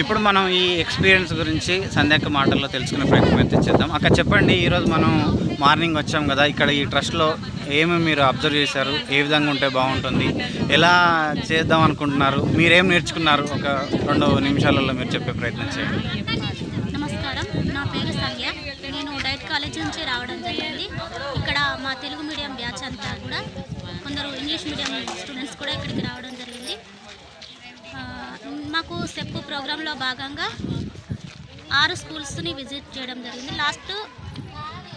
ఇప్పుడు మనం ఈ ఎక్స్పీరియన్స్ గురించి సంధ్యక్క మాటల్లో తెలుసుకునే ప్రయత్నం అయితే చేద్దాం. అక్కడ చెప్పండి ఈరోజు మనం మార్నింగ్ వచ్చాం కదా ఇక్కడ ఈ ట్రస్ట్లో ఏమి మీరు అబ్జర్వ్ చేశారు ఏ విధంగా ఉంటే బాగుంటుంది ఎలా చేద్దాం అనుకుంటున్నారు మీరేం నేర్చుకున్నారు ఒక రెండు నిమిషాలలో మీరు చెప్పే ప్రయత్నం చేయండి. నమస్కారం నా పేరు సంధ్య. నేను డైట్ కాలేజ్ నుంచి రావడం జరిగింది. ఇక్కడ మా తెలుగు మీడియం బ్యాచ్ అంతా కూడా కొందరు ఇంగ్లీష్ మీడియం స్టూడెంట్స్ కూడా ఇక్కడికి రావడం జరిగింది. మాకు సెప్పు ప్రోగ్రాంలో భాగంగా ఆరు స్కూల్స్ని విజిట్ చేయడం జరిగింది. లాస్ట్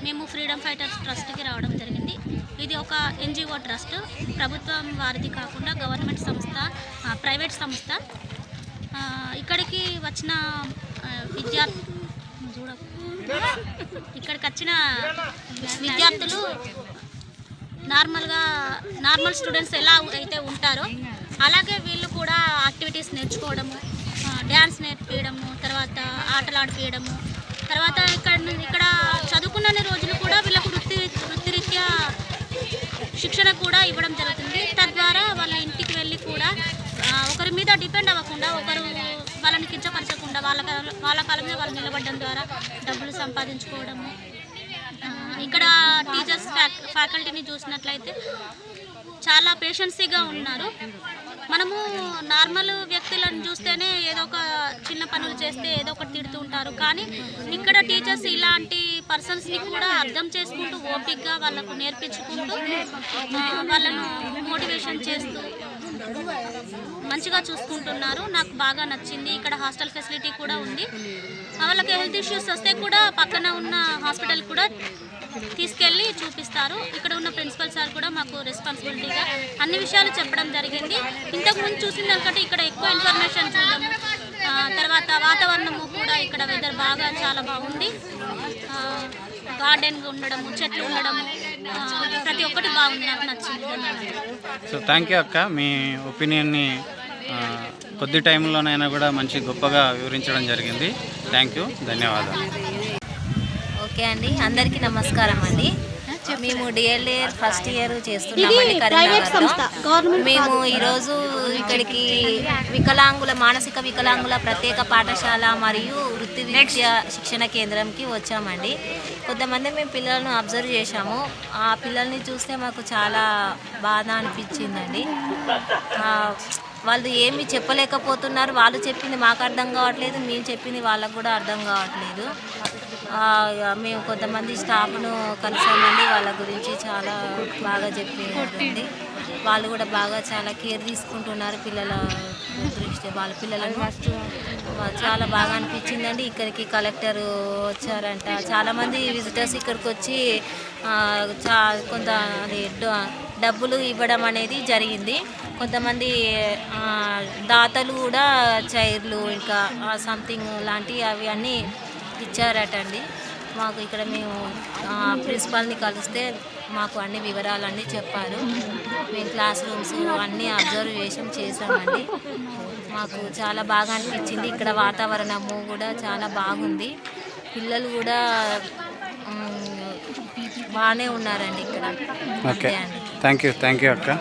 మేము ఫ్రీడమ్ ఫైటర్స్ ట్రస్ట్కి రావడం జరిగింది. ఇది ఒక ఎన్జిఓ ట్రస్ట్. ప్రభుత్వం వారిది కాకుండా గవర్నమెంట్ సంస్థ ప్రైవేట్ సంస్థ. ఇక్కడికి వచ్చిన ఆ, విద్యార్థి చూడ. ఇక్కడికి వచ్చిన విద్యార్థులు నార్మల్గా నార్మల్ స్టూడెంట్స్ ఎలా అయితే ఉంటారో అలాగే వీళ్ళు కూడా యాక్టివిటీస్ నేర్చుకోవడము డ్యాన్స్ నేర్పించడము తర్వాత ఆటలు ఆడిపించడము తర్వాత ఇక్కడ ఇక్కడ చదువుకున్న రోజులు కూడా వీళ్ళకు వృత్తి వృత్తిరీత్యా శిక్షణ కూడా ఇవ్వడం జరుగుతుంది. తద్వారా వాళ్ళ ఇంటికి వెళ్ళి కూడా ఒకరి మీద డిపెండ్ అవ్వకుండా ఒకరు వాళ్ళని కించపరచకుండా వాళ్ళ వాళ్ళ కాలం మీద వాళ్ళు నిలబడడం ద్వారా డబ్బులు సంపాదించుకోవడము ఇక్కడ టీచర్స్ ఫ్యాక్ ఫ్యాకల్టీని చూసినట్లయితే చాలా పేషెన్సీగా ఉన్నారు. మనము నార్మల్ వ్యక్తులను చూస్తేనే ఏదో ఒక చిన్న పనులు చేస్తే ఏదో ఒకటి తిడుతూ ఉంటారు. కానీ ఇక్కడ టీచర్స్ ఇలాంటి పర్సన్స్ని కూడా అర్థం చేసుకుంటూ ఓపిక్గా వాళ్ళకు నేర్పించుకుంటూ వాళ్ళను మోటివేషన్ చేస్తూ మంచిగా చూసుకుంటున్నారు. నాకు బాగా నచ్చింది. ఇక్కడ హాస్టల్ ఫెసిలిటీ కూడా ఉంది. వాళ్ళకి హెల్త్ ఇష్యూస్ వస్తే కూడా పక్కన ఉన్న హాస్పిటల్ కూడా తీసుకెళ్ళి చూపిస్తారు. ఇక్కడ ఉన్న ప్రిన్సిపల్ సార్ కూడా మాకు రెస్పాన్సిబిలిటీగా అన్ని విషయాలు చెప్పడం జరిగింది. ఇంతకుముందు చూసింది చూసిన దానికంటే ఇక్కడ ఎక్కువ ఇన్ఫర్మేషన్ చూడడము తర్వాత వాతావరణము కూడా ఇక్కడ వెదర్ బాగా చాలా బాగుంది. గార్డెన్ ఉండడము చెట్లు ఉండడము ప్రతి ఒక్కటి బాగుంది నాకు నచ్చింది. సో థ్యాంక్ యూ అక్క. మీ ఒపీనియన్ని కొద్ది టైంలోనైనా కూడా మంచి గొప్పగా వివరించడం జరిగింది. థ్యాంక్ యూ ధన్యవాదాలు. ఓకే అండి. అందరికీ నమస్కారం అండి. మేము డిఎల్ఏ ఫస్ట్ ఇయర్ చేస్తున్నామండి కరీంనగర్లో. మేము ఈరోజు ఇక్కడికి వికలాంగుల మానసిక వికలాంగుల ప్రత్యేక పాఠశాల మరియు వృత్తి విద్య శిక్షణ కేంద్రంకి వచ్చామండి. కొంతమంది మేము పిల్లలను అబ్జర్వ్ చేశాము. ఆ పిల్లల్ని చూస్తే మాకు చాలా బాధ అనిపించిందండి. వాళ్ళు ఏమి చెప్పలేకపోతున్నారు. వాళ్ళు చెప్పింది మాకు అర్థం కావట్లేదు. మేము చెప్పింది వాళ్ళకు కూడా అర్థం కావట్లేదు. మేము కొంతమంది స్టాఫ్ను కలిసామండి. వాళ్ళ గురించి చాలా బాగా చెప్పింది వాళ్ళు కూడా బాగా చాలా కేర్ తీసుకుంటున్నారు పిల్లల దృష్టి వాళ్ళ పిల్లలను. చాలా బాగా అనిపించిందండి. ఇక్కడికి కలెక్టర్ వచ్చారంట. చాలామంది విజిటర్స్ ఇక్కడికి వచ్చి చా కొంత అది డబ్బులు ఇవ్వడం అనేది జరిగింది. కొంతమంది దాతలు కూడా చైర్లు ఇంకా సంథింగ్ లాంటివి అవి అన్నీ ఇచ్చారట అండి మాకు ఇక్కడ మేము ప్రిన్సిపాల్ని కలిస్తే మాకు అన్ని వివరాలన్నీ చెప్పారు. మేము క్లాస్ రూమ్స్ అన్నీ అబ్జర్వేషన్ చేసామండి మాకు చాలా బాగా అనిపించింది. ఇక్కడ వాతావరణము కూడా చాలా బాగుంది. పిల్లలు కూడా బాగానే ఉన్నారండి ఇక్కడ. Okay. Thank you. Thank you అక్క.